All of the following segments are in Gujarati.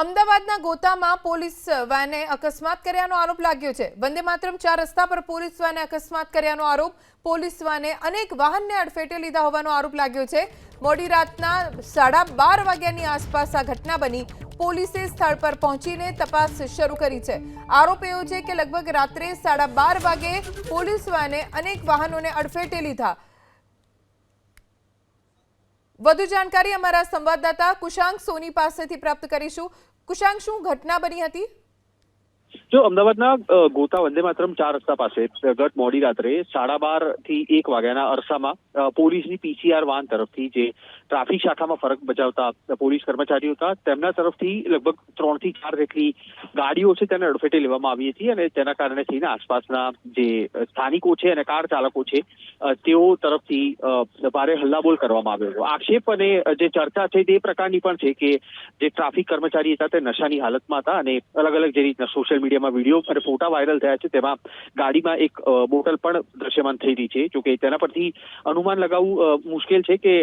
અમદાવાદના ગોતામાં પોલીસ વાને અકસ્માત કર્યાનો આરોપ લાગ્યો છે. વંદે માતરમ ચાર રસ્તા પર પોલીસ વાને અકસ્માત કર્યાનો આરોપ. પોલીસ વાને અનેક વાહનને અડફેટે લીધા હોવાનો આરોપ લાગ્યો છે. મોડી રાતના સાડા બાર વાગ્યાની આસપાસ આ ઘટના બની. પોલીસે સ્થળ પર પહોંચીને તપાસ શરૂ કરી છે. આરોપ એવો છે કે લગભગ રાત્રે સાડા બાર વાગે પોલીસ વાને અનેક વાહનોને અડફેટે લીધા. વધુ જાણકારી અમારા સંવાદદાતા કુશાંક સોની પાસેથી પ્રાપ્ત કરીશું. કુશાંક શું ઘટના બની હતી? જો અમદાવાદના ગોતા વંદે માતરમ ચાર રસ્તા પાસે ગત મોડી રાત્રે સાડા બારથી એક વાગ્યાના અરસામાં પોલીસની પીસીઆર વાન તરફથી જે ટ્રાફિક શાખામાં ફરક બજાવતા પોલીસ કર્મચારીઓ હતા, તેમના તરફથી લગભગ ત્રણથી ચાર જેટલી ગાડીઓ છે તેને અડફેટે લેવામાં આવી હતી અને તેના કારણે થઈને આસપાસના જે સ્થાનિકો છે અને કાર ચાલકો છે તેઓ તરફથી ભારે હલ્લાબોલ કરવામાં આવ્યો હતો. આક્ષેપ અને જે ચર્ચા છે તે પ્રકારની પણ છે કે જે ટ્રાફિક કર્મચારી હતા તે નશાની હાલતમાં હતા અને અલગ અલગ જે રીતના સોશિયલ મીડિયામાં વીડિયો અને ફોટા વાયરલ થયા છે. તેમાં ગાડીમાં એક બોટલ પણ દ્રશ્યમાન થઈ રહી છે. જોકે તેના પરથી અનુમાન લગાવવું મુશ્કેલ છે કે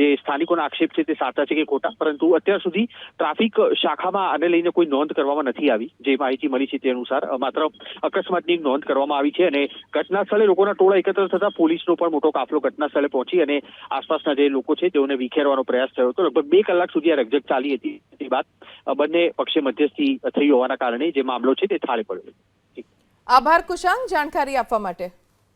જે સ્થાનિકોના આક્ષેપ છે તે સાચા છે કે ખોટા. પરંતુ અત્યાર સુધી ટ્રાફિક શાખામાં આને લઈને કોઈ નોંધ કરવામાં નથી આવી. જે માહિતી મળી છે તે અનુસાર માત્ર અકસ્માતની નોંધ કરવામાં આવી છે અને ઘટના સ્થળે લોકોના ટોળા એકત્ર થતા પોલીસનો પણ મોટો કાફલો ઘટના સ્થળે પહોંચી અને આસપાસના જે લોકો છે તેઓને વિખેરવાનો પ્રયાસ થયો હતો. લગભગ બે કલાક સુધી આ રકઝક ચાલી હતી. તે બાદ બંને પક્ષે મધ્યસ્થી થઈ હોવાના કારણે જે મામલો છે તે થાળે પડ્યો આભાર કુશાંક જાણકારી આપવા માટે.